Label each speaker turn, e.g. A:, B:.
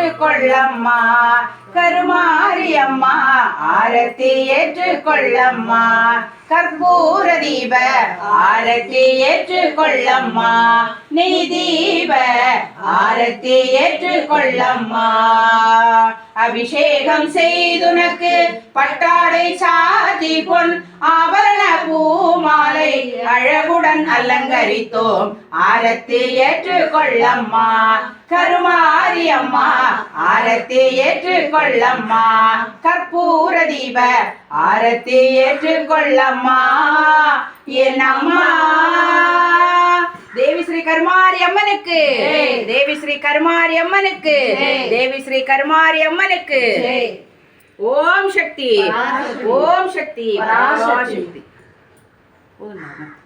A: ஏற்றுக்கொள்ளம்மா. கருமாரியம்மா ஆரத்தி ஏற்றுக்கொள்ளம்மா. கற்பூர தீப ஆரத்தி ஏற்றுக்கொள்ளம்மா. நெய் தீப ஆரத்தி ஏற்றுக்கொள்ளம்மா. அபிஷேகம் செய்துனக்கு பட்டாடை சாதி பொன் ஆபரண பூ அழகுடன் அலங்கரித்தோம். ஆரத்தி ஏற்றுக்கொள்ளம்மா. கருமாரி அம்மா ஆரத்தி ஏற்றுக்கொள்ளம்மா. கற்பூர தீப. ஆரத்தி ஏற்றுக்கொள்ளம்மா. என் அம்மா. தேவி ஸ்ரீ கருமாரி அம்மனுக்கு. தேவி ஸ்ரீ கருமாரி அம்மனுக்கு. தேவி ஸ்ரீ கருமாரி அம்மனுக்கு. ஓம் சக்தி. ஓம் சக்தி. பராசக்தி. போதுமா?